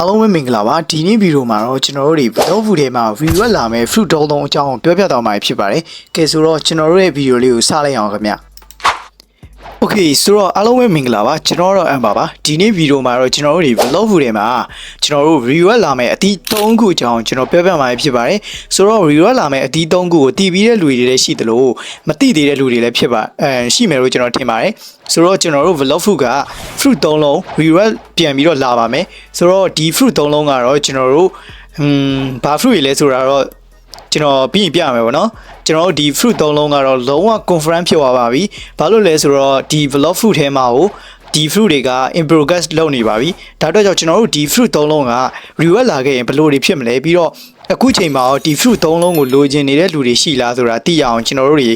အားလုံးပဲမင်္ဂလာပါဒီနေ့ဗီဒီယိုမှာတော့ကျွန်တော်တို့တွေ vlog ဗူထဲမှာ review လာမယ် fruit တုံးတုံးအကြောင်းပြောပြသွားမှာဖြစ်ပါတယ်ကဲဆိုတော့ကျွန်တော်တို့ရဲ့ဗီဒီယိုလေးကိုစလိုက်အောင်ခင်ဗျ Okay ဆိုတော့အားလုံးပဲမင်္ဂလာပါကျွန်တော်တော့အမ်ပါပါဒီနေ့ဗီဒီယိုမှာတော့ကျွန်တော်တို့တွေ vlog ဗူထဲမှာကျွန်တော်တို့ review လာမယ်အသီး၃ခုအကြောင်းကျွန်တော်ပြောပြမှာဖြစ်ပါတယ်ဆိုတော့ review လာမယ်အသီး၃ခုကိုတည်ပြီးတဲ့လူတွေလည်းရှိသလိုမတည်သေးတဲ့လူတွေလည်းဖြစ်ပါအဲရှိမယ်လို့ကျွန်တော်ထင်ပါတယ်ဆိုတော့ကျွန်တော်တို့ vlog fruit က fruit ၃လုံး review ပြန်ပြီးတော့လာပါမယ်ဆိုတော့ဒီ fruit ၃လုံးကတော့ကျွန်တော်တို့ဟွန်းဘာ fruit တွေလဲဆိုတာတော့ ကျွန်တော်ပြီးရင်ပြရမယ်ပေါ့နော်ကျွန်တော်တို့ဒီ fruit သုံးလုံးကတော့လုံးဝ confirm ဖြစ်သွားပါပြီဘာလို့လဲဆိုတော့ဒီ vlog fruit ထဲမှာကိုဒီ fruit တွေက in progress လုပ်နေပါပြီဒါတော့ကြောင့်ကျွန်တော်တို့ဒီ fruit သုံးလုံးက review လာခဲ့ရင်ဘယ်လိုတွေဖြစ်မလဲပြီးတော့အခုချိန်မှာတော့ဒီ fruit သုံးလုံးကိုလိုချင်နေတဲ့လူတွေရှိလားဆိုတာသိရအောင်ကျွန်တော်တို့တွေ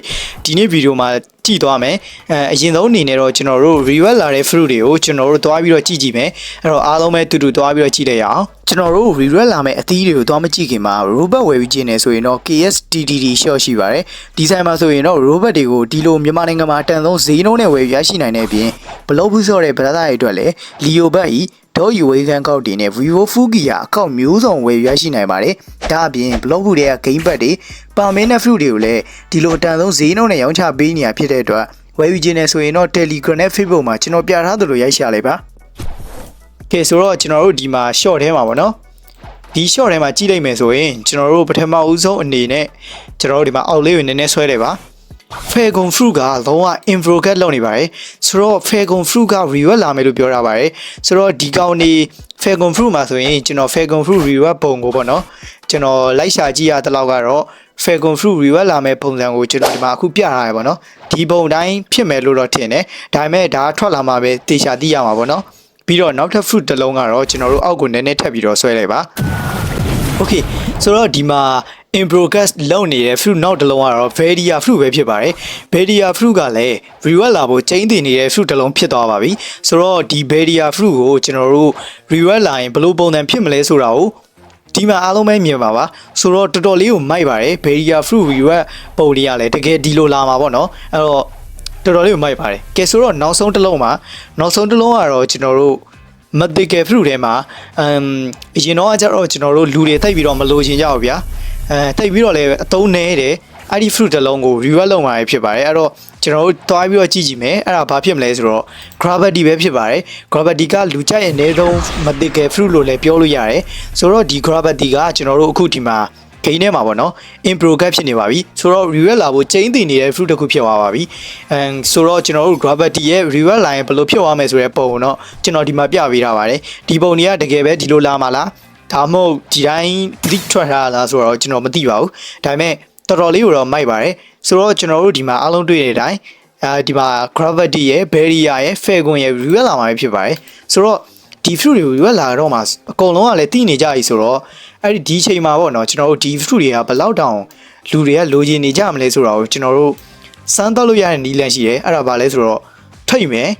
ဒီနေ့ဗီဒီယိုမှာကြည့်သွားမယ်အဲအရင်ဆုံးအနေနဲ့တော့ကျွန်တော်တို့ review လာတဲ့ fruit တွေကိုကျွန်တော်တို့သွားပြီးတော့ကြည့်ကြည့်မယ်အဲ့တော့အားလုံးပဲတူတူသွားပြီးတော့ကြည့်လိုက်ရအောင်ကျွန်တော်တို့ review လာမယ့်အသီးတွေကိုသွားမကြည့်ခင်မှာ robot ဝယ်ပြီးကျင်းနေဆိုရင်တော့ KSTDD short ရှိပါတယ်ဒီဆိုင်မှာဆိုရင်တော့ robot တွေကိုဒီလိုမြန်မာနိုင်ငံမှာအတန်ဆုံးဈေးနှုန်းနဲ့ဝယ်ရရှိနိုင်တဲ့အပြင်ဘလော့ဘူးဆော့တဲ့ဗလာသားတွေအတွက်လည်း Leo Bat ဤဒေါ်ယူဝေးကန်ကောက်တင်နဲ့ Vivo Fugia အကောက်မျိုးစုံဝယ်ရရှိနိုင်ပါတယ်ဒါအပြင် blog ဘူးတွေက game pad တွေပါမင်းနဲ့ fruit တွေကိုလည်းဒီလိုအတန်ဆုံးဈေးနှုန်းနဲ့ရောင်းချပေးနေရဖြစ်တဲ့အတွက်ဝယ်ယူခြင်းနဲ့ဆိုရင်တော့ Telegram နဲ့ Facebook မှာကျွန်တော်ပြထားသလိုရိုက်ရှာလိုက်ပါကဲဆိုတော့ကျွန်တော်တို့ဒီမှာ short ထဲမှာပေါ့နော်ဒီ short ထဲမှာကြည့်လိုက်မယ်ဆိုရင်ကျွန်တော်တို့ပထမဦးဆုံးအနေနဲ့ကျွန်တော်တို့ဒီမှာအောက်လေးကိုနည်းနည်းဆွဲလိုက်ပါ Falcon Fruit ကလုံးဝ infrocat လုပ်နေပါတယ်ဆိုတော့ Falcon Fruit က review လာမယ်လို့ပြောထားပါတယ်ဆိုတော့ဒီကောင်နေ Falcon Fruit မှာဆိုရင်ကျွန်တော် Falcon Fruit review ပုံကိုပေါ့နော်ကျွန်တော်လိုက်ရှာကြည့်ရတဲ့လောက်ကတော့ Falcon Fruit review လာမယ်ပုံစံကိုကျွန်တော်ဒီမှာအခုပြထားရပါတော့ဒီပုံတိုင်းဖြစ်မယ်လို့တော့ထင်တယ်ဒါပေမဲ့ဒါထွက်လာမှာပဲတေချာသိရမှာပေါ့နော်ပြီးတော့နောက်ထပ် fruit တစ်လုံးကတော့ကျွန်တော်တို့အောက်ကိုနည်းနည်းထပ်ပြီးတော့ဆွဲလိုက်ပါ Okay ဆိုတော့ဒီမှာ in progress လုပ်နေတဲ့ fruit နောက်တစ်လုံးကတော့ Veria fruit ပဲဖြစ်ပါတယ် Veria fruit ကလည်း reward လာဖို့ချိန်တည်နေတဲ့ fruit တစ်လုံးဖြစ်သွားပါပြီဆိုတော့ဒီ Veria fruit ကိုကျွန်တော်တို့ reward လာရင်ဘယ်လိုပုံစံဖြစ်မလဲဆိုတာကို ဒီမှာအားလုံးပဲမြင်ပါပါဆိုတော့တော်တော်လေးကိုမိုက်ပါတယ် Veria fruit reward ပုံလေးကလည်းတကယ်ဒီလိုလာမှာပေါ့နော်အဲ့တော့တော်တော်လေးကိုမိုက်ပါတယ်ကဲဆိုတော့နောက်ဆုံးတစ်လုံးမှာနောက်ဆုံးတစ်လုံးကတော့ကျွန်တော်တို့မတိကယ်ဖရုထဲမှာအမ်အရင်တော့ကျတော့ကျွန်တော်တို့လူတွေတိတ်ပြီးတော့မလိုချင်ကြဘူးဗျာအဲတိတ်ပြီးတော့လည်းအတုံးနေတယ်အဲ့ဒီ fruit တစ်လုံးကို review လုပ်မှာဖြစ်ပါတယ်အဲ့တော့ ကျွန်တော်တို့တွားပြီးတော့ကြည့်ကြည့်မယ်အဲ့ဒါဘာဖြစ်မလဲဆိုတော့ gravity ပဲဖြစ်ပါတယ် gravity ကလူကြိုက်အနည်းဆုံးမတိကယ် fruit လို့လည်းပြောလို့ရတယ်ဆိုတော့ဒီ gravity ကကျွန်တော်တို့အခုဒီမှာဂိမ်းထဲမှာပေါ့နော် improgress ဖြစ်နေပါပြီဆိုတော့ review လာဖို့ချိန်တည်နေတဲ့ fruit တစ်ခုဖြစ်သွားပါပြီအဲဆိုတော့ကျွန်တော်တို့ gravity ရဲ့ review line ဘယ်လိုဖြစ်သွားမယ်ဆိုတဲ့ပုံကိုတော့ကျွန်တော်ဒီမှာပြပေးထားပါတယ်ဒီပုံတွေကတကယ်ပဲဒီလိုလာမှာလားဒါမှမဟုတ်ဒီတိုင်း leak ထွက်ထားတာလားဆိုတော့ကျွန်တော်မသိပါဘူးဒါပေမဲ့တော်တော်လေးကိုတော့မိုက်ပါတယ် ဆိုတော့ကျွန်တော်တို့ဒီမှာအားလုံးတွေ့တဲ့အတိုင်းအဲဒီမှာ gravity ရဲ့ barrier ရဲ့ fagon ရဲ့ review လာမှာဖြစ်ပါတယ်ဆိုတော့ဒီ fruit တွေကိုရွက်လာတော့မှအကုန်လုံးကလည်းတည်နေကြပြီဆိုတော့အဲ့ဒီဒီချိန်မှာပေါ့နော်ကျွန်တော်တို့ဒီ fruit တွေကဘယ်လောက်တောင်လူတွေကလိုချင်နေကြမလဲဆိုတော့ကျွန်တော်တို့စမ်းတော့လို့ရတဲ့နီးလန့်ရှိတယ်အဲ့ဒါဘာလဲဆိုတော့ထိတ်မယ်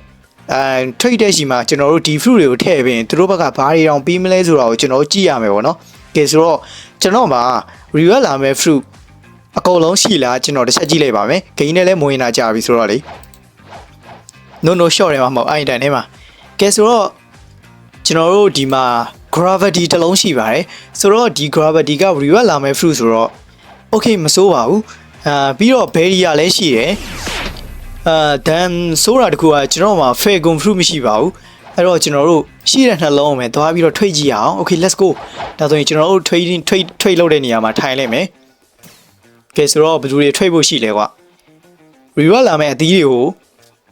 အဲထိတ်တဲ့ရှိမှာကျွန်တော်တို့ဒီ fruit တွေကိုထည့်ပြီးသူတို့ဘက်ကဘာတွေတောင်ပြီးမလဲဆိုတော့ကျွန်တော်ကြည့်ရမယ်ပေါ့နော်ကဲဆိုတော့ကျွန်တော်မှာ review လာမယ့် fruit အကုန်လုံးရှိလားကျွန်တော်တစ်ချက်ကြည့်လိုက်ပါမယ်ဂိမ်းနဲ့လည်းမဝင်လာကြပြီဆိုတော့လေ no no short တယ်မှာမဟုတ်အဲ့ဒီတိုင်းထဲမှာကဲဆိုတော့ကျွန်တော်တို့ဒီမှာ gravity တစ်လုံးရှိပါတယ်ဆိုတော့ဒီ gravity က reward လာမယ့် fruit ဆိုတော့ okay မစိုးပါဘူးအာပြီးတော့ barrier လည်းရှိတယ်အာ then ဆိုတာတခုကကျွန်တော်မှာ falcon fruit မရှိပါဘူးအဲ့တော့ကျွန်တော်တို့ရှိတဲ့နှလုံးပဲသွားပြီးတော့ထွေးကြည့်အောင် okay let's go ဒါဆိုရင်ကျွန်တော်တို့ trading trade trade လုပ်တဲ့နေရာမှာထိုင်လိုက်မယ် ကဲဆိုတော့ဘယ်သူတွေ trade ဖို့ရှိလဲကွာ reward လာမယ့်အသီးတွေကို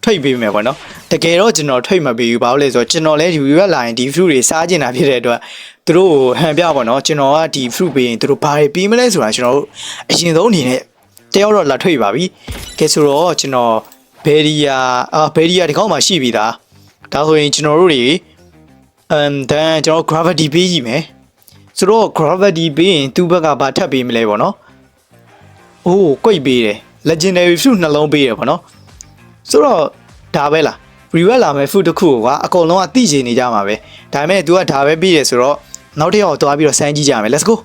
ထိတ်ပေးမယ်ပေါ့နော်တကယ်တော့ကျွန်တော်ထိတ်မပေးဘူးဘာလို့လဲဆိုတော့ကျွန်တော်လည်းဒီ review လာရင်ဒီ fruit တွေစားကျင်တာဖြစ်တဲ့အတွက်သူတို့ကိုဟန်ပြပေါ့နော်ကျွန်တော်ကဒီ fruit ပေးရင်သူတို့ဘာတွေပေးမလဲဆိုတာကျွန်တော်တို့အရင်ဆုံးအနေနဲ့တယောက်တော့လာထိတ်ပါပြီကဲဆိုတော့ကျွန်တော်ဘယ်ရီယာအာဘယ်ရီယာဒီကောက်မှရှိပြီသားဒါဆိုရင်ကျွန်တော်တို့တွေအမ်ဒန်ကျွန်တော် gravity ပေးကြည့်မယ်ဆိုတော့ gravity ပေးရင်သူ့ဘက်ကဘာထပ်ပေးမလဲပေါ့နော် အိုးကွိတ်ပေးတယ် legendary fruit နှလုံးပေးတယ်ပေါ့နော်ဆိုတော့ဒါပဲလား reward လာမယ် food တစ်ခုကအကုန်လုံးကသိချင်နေကြမှာပဲဒါပေမဲ့ तू ကဒါပဲပြီးတယ်ဆိုတော့နောက်တစ်ယောက်သွားပြီးတော့စမ်းကြည့်ကြမယ် let's go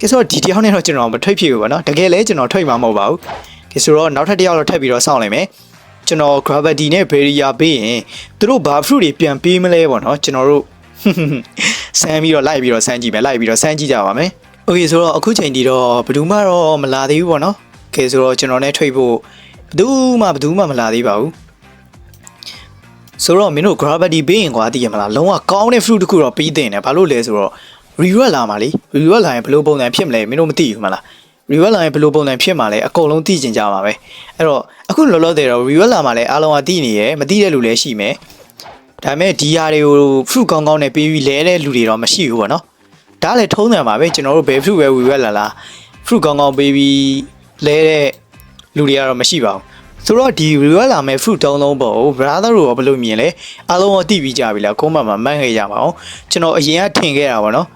ကဲဆိုတော့ဒီတစ်ယောက်နဲ့တော့ကျွန်တော်မထိတ်ဖြစ်ဘူးပေါ့နော်တကယ်လဲကျွန်တော်ထိတ်မှာမဟုတ်ပါဘူးကဲဆိုတော့နောက်ထပ်တစ်ယောက်တော့ထပ်ပြီးတော့စောင့်လိုက်မယ်ကျွန်တော် gravity နဲ့ barrier ပေးရင်သူတို့ဘာ fruit တွေပြန်ပေးမလဲပေါ့နော်ကျွန်တော်တို့စမ်းပြီးတော့လိုက်ပြီးတော့စမ်းကြည့်မယ်လိုက်ပြီးတော့စမ်းကြည့်ကြပါမယ် โอเคဆိုတော့အခုချိန်ဒီတော့ဘယ်သူမှတော့မလာသေးဘူးပေါ့နော်ကဲဆိုတော့ကျွန်တော်နဲ့ထွေဖို့ဘယ်သူမှဘယ်သူမှမလာသေးပါဘူးဆိုတော့မင်းတို့ gravity ပေးရင်ကွာသိရမလားလုံးဝကောင်းတဲ့ fruit တစ်ခုတော့ပြီးတင်တယ်ဘာလို့လဲဆိုတော့ reward လာမှာလေ reward လာရင်ဘယ်လိုပုံစံဖြစ်မလဲမင်းတို့မသိဘူးမလား reward လာရင်ဘယ်လိုပုံစံဖြစ်မှာလဲအကုန်လုံးသိကျင်ကြမှာပဲအဲ့တော့အခုလောလောဆယ်တော့ reward လာမှာလဲအားလုံးကသိနေရယ်မသိတဲ့လူလည်းရှိမယ်ဒါပေမဲ့ဒီဟာတွေကို fruit ကောင်းကောင်းနဲ့ပေးပြီးလဲတဲ့လူတွေတော့မရှိဘူးပေါ့နော် ဒါလည်းထုံးတယ်ပါပဲကျွန်တော်တို့ဘယ် fruit ပဲ reward လာလား fruit ကောင်းကောင်းပေးပြီးလဲတဲ့လူတွေကတော့မရှိပါဘူးဆိုတော့ဒီ reward လာမဲ့ fruit တုံးလုံးပေါ့ brother တို့ကဘယ်လိုမြင်လဲအားလုံးကသိပြီးကြပြီလားကိုမမှာမှန်းခဲ့ကြပါအောင်ကျွန်တော်အရင်ကထင်ခဲ့တာပေါ့နော်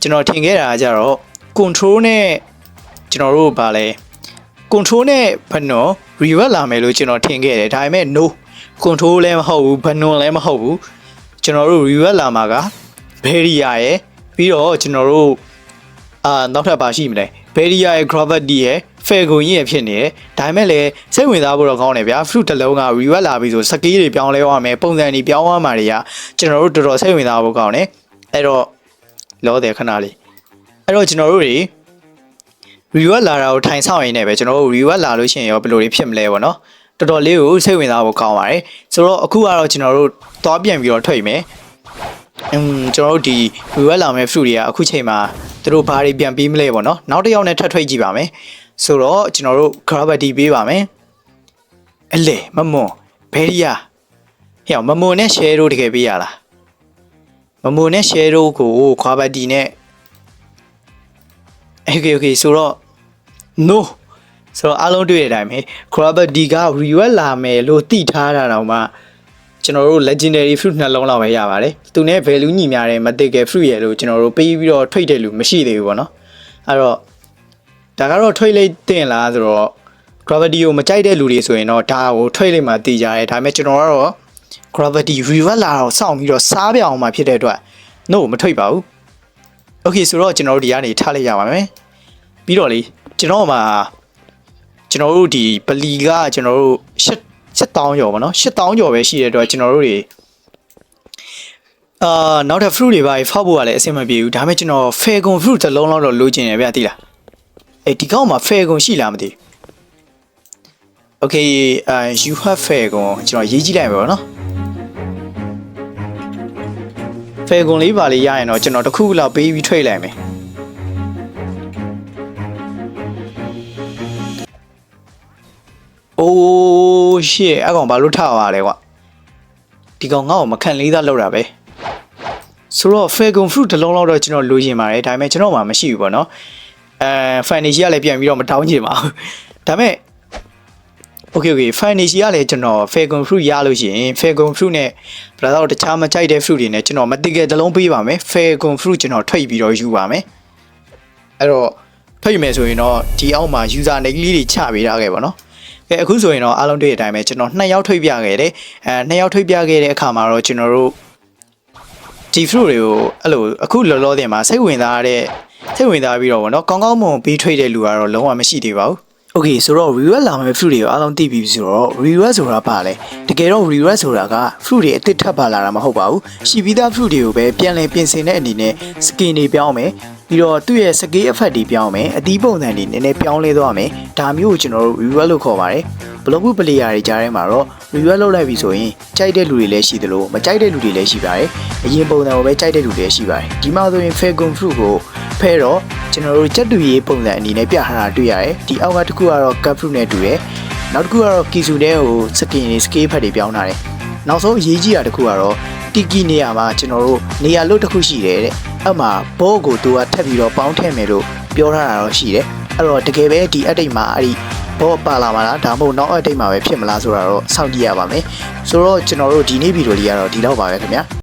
ကျွန်တော်ထင်ခဲ့တာကကြတော့ control နဲ့ကျွန်တော်တို့ဗာလဲ control နဲ့ဘယ်နော် reward လာမယ်လို့ကျွန်တော်ထင်ခဲ့တယ်ဒါပေမဲ့ no control လည်းမဟုတ်ဘူးဘယ်နော်လည်းမဟုတ်ဘူးကျွန်တော်တို့ reward လာမှာက barrier ရယ် ပြီးတော့ကျွန်တော်တို့အာနောက်ထပ်ပါရှိမလဲ barrier ရဲ့ gravity ရဲ့ fair ကုန်ကြီးရဲ့ဖြစ်နေတယ်ဒါပေမဲ့လည်းစိတ်ဝင်စားဖို့တော့ကောင်းတယ်ဗျာ fruit တစ်လုံးက reward လာပြီဆိုစကေးတွေပြောင်းလဲသွားမယ်ပုံစံတွေပြောင်းသွားမှာတွေကကျွန်တော်တို့တော်တော်စိတ်ဝင်စားဖို့ကောင်းတယ်အဲ့တော့လောတယ်ခဏလေးအဲ့တော့ကျွန်တော်တို့တွေ reward လာတာကိုထိုင်ဆောင်ရင်းနဲ့ပဲကျွန်တော်တို့ reward လာလို့ရှိရင်ရောဘယ်လိုတွေဖြစ်မလဲပေါ့နော်တော်တော်လေးကိုစိတ်ဝင်စားဖို့ကောင်းပါတယ်ဆိုတော့အခုကတော့ကျွန်တော်တို့သွားပြန်ပြီးတော့ထွက်မယ်အင်း ကျွန်တော်တို့ဒီ reward လာမဲ့ fruit တွေကအခုချိန်မှာသူတို့ဘာတွေပြန်ပြီးမလဲပေါ့နော်နောက်တစ်ယောက်နဲ့ထပ်ထွက်ကြည့်ပါမယ်ဆိုတော့ကျွန်တော်တို့ gravity ပေးပါမယ်အလေမမွန်ဘယ်ရီယာဟဲ့မမွန်နဲ့ share တို့တကယ်ပေးရလားမမွန်နဲ့ share တို့ကို gravity နဲ့ okay okay ဆိုတော့ no ဆိုတော့အားလုံးတွေ့တဲ့အတိုင်းပဲ gravity က reward လာမယ်လို့သိထားတာတော့မှ ကျွန်တော်တို့ legendary fruit နှလုံးလောက်ပဲရပါတယ်သူနဲ့ value ညီများတဲ့မတိတ်က fruit ရဲ့လို့ကျွန်တော်တို့ပေးပြီးတော့ထိတ်တဲ့လူမရှိသေးဘူးပေါ့နော်အဲ့တော့ဒါကတော့ထိတ်လိုက်တင်လားဆိုတော့ gravity ကိုမကြိုက်တဲ့လူတွေဆိုရင်တော့ဒါကိုထိတ်လိုက်မှသိကြတယ်ဒါပေမဲ့ကျွန်တော်ကတော့ gravity reward လာတော့စောင့်ပြီးတော့စားပြအောင်မှဖြစ်တဲ့အတွက် no မထိတ်ပါဘူး okay ဆိုတော့ကျွန်တော်တို့ဒီကနေထားလိုက်ရပါမယ်ပြီးတော့လေကျွန်တော်မှာကျွန်တော်တို့ဒီပလီကကျွန်တော်တို့ ရှစ်7000ကျော်ပါနော်7000ကျော်ပဲရှိတဲ့အတွက်ကျွန်တော်တို့တွေအာနောက်ထပ် fruit တွေပါဖောက်ဖို့ကလည်းအဆင်မပြေဘူးဒါပေမဲ့ကျွန်တော် fagon fruit တစ်လုံးလောက်တော့လိုချင်တယ်ဗျသိလားအေးဒီကောင်မှာ fagon ရှိလားမသိဘူး okay uh you have fagon ကျွန်တော်ရေးကြည့်လိုက်ပါတော့နော် fagon လေးပါလေးရရင်တော့ကျွန်တော်တစ်ခုခုလောက်ပေးပြီးထွက်လိုက်မယ်အိုး ရှေ့အကောင်ဘာလို့ထရလဲကွာဒီကောင်ငါ့ကိုမခံလေးသားလောက်တာပဲဆိုတော့ fagon fruit တစ်လုံးလောက်တော့ကျွန်တော်လိုချင်ပါတယ်ဒါပေမဲ့ကျွန်တော်မှမရှိဘူးပေါ့နော်အဲ fantasy ကလည်းပြန်ပြီးတော့မတောင်းချင်ပါဘူးဒါပေမဲ့ okay okay fantasy ကလည်းကျွန်တော် fagon fruit ရလို့ရှိရင် fagon fruit နဲ့ဘယ်တော့တခြားမကြိုက်တဲ့ fruit တွေနဲ့ကျွန်တော်မတိကယ်တစ်လုံးပေးပါမယ် fagon fruit ကျွန်တော်ထွက်ပြီးတော့ယူပါမယ်အဲ့တော့ထွက်ယူမယ်ဆိုရင်တော့ဒီအောက်မှာ user name လေးတွေချပေးထားခဲ့ပါတော့ ကဲအခုဆိုရင်တော့အားလုံးတွေ့တဲ့အတိုင်းပဲကျွန်တော်နှစ်ယောက်ထွက်ပြခဲ့တယ်အဲနှစ်ယောက်ထွက်ပြခဲ့တဲ့အခါမှာတော့ကျွန်တော်တို့ဒီ fruit တွေကိုအဲ့လိုအခုလောလောတင်မှာစိတ်ဝင်စားတဲ့စိတ်ဝင်စားပြီးတော့ဗောနော်ကောင်းကောင်းမွန်ပြီးထွေးတဲ့လူကတော့လုံးဝမရှိသေးပါဘူး Okay ဆိုတော့ reward လာမယ့် fruit တွေကိုအားလုံးသိပြီဆိုတော့ reward ဆိုတာဘာလဲတကယ်တော့ reward ဆိုတာက fruit တွေအသစ်ထပ်ပါလာတာမဟုတ်ပါဘူးရှိပြီးသား fruit တွေကိုပဲပြန်လည်ပြင်ဆင်တဲ့အနေနဲ့ skin တွေပြောင်းမယ် ပြီးတော့သူ့ရဲ့ scale effect တွေပြောင်းမယ်အသီးပုံစံတွေနည်းနည်းပြောင်းလဲသွားမယ်ဒါမျိုးကိုကျွန်တော်တို့ reward လို့ခေါ်ပါတယ်ဘလော့ဘူး player တွေကြားထဲမှာတော့ reward လုပ်လိုက်ပြီဆိုရင်ကြိုက်တဲ့လူတွေလည်းရှိသလိုမကြိုက်တဲ့လူတွေလည်းရှိပါတယ်အရင်ပုံစံကိုပဲကြိုက်တဲ့လူတွေလည်းရှိပါတယ်ဒီမှာဆိုရင် fagon fruit ကိုဖဲတော့ကျွန်တော်တို့ချက်တူရေးပုံစံအနေနဲ့ပြထားတာတွေ့ရတယ်ဒီအောက်ကတစ်ခုကတော့ cut fruit နဲ့တူတယ်နောက်တစ်ခုကတော့ kisu တဲ့ကို skin တွေ scale ဖက်တွေပြောင်းထားတယ်နောက်ဆုံးအရေးကြီးတာတစ်ခုကတော့ tiki နေရာမှာကျွန်တော်တို့နေရာလို့တစ်ခုရှိတယ်တဲ့ အဲ့မှာဘောကိုသူကထပ်ပြီးတော့ပေါင်းထည့်မယ်လို့ပြောထားတာတော့ရှိတယ်အဲ့တော့တကယ်ပဲဒီအတိတ်မှာအဲ့ဒီဘောပါလာမလားဒါမှမဟုတ်နောက်အတိတ်မှာပဲဖြစ်မလားဆိုတာတော့စောင့်ကြည့်ရပါမယ်ဆိုတော့ကျွန်တော်တို့ဒီနေ့ဗီဒီယိုလေးကတော့ဒီလောက်ပါပဲခင်ဗျာ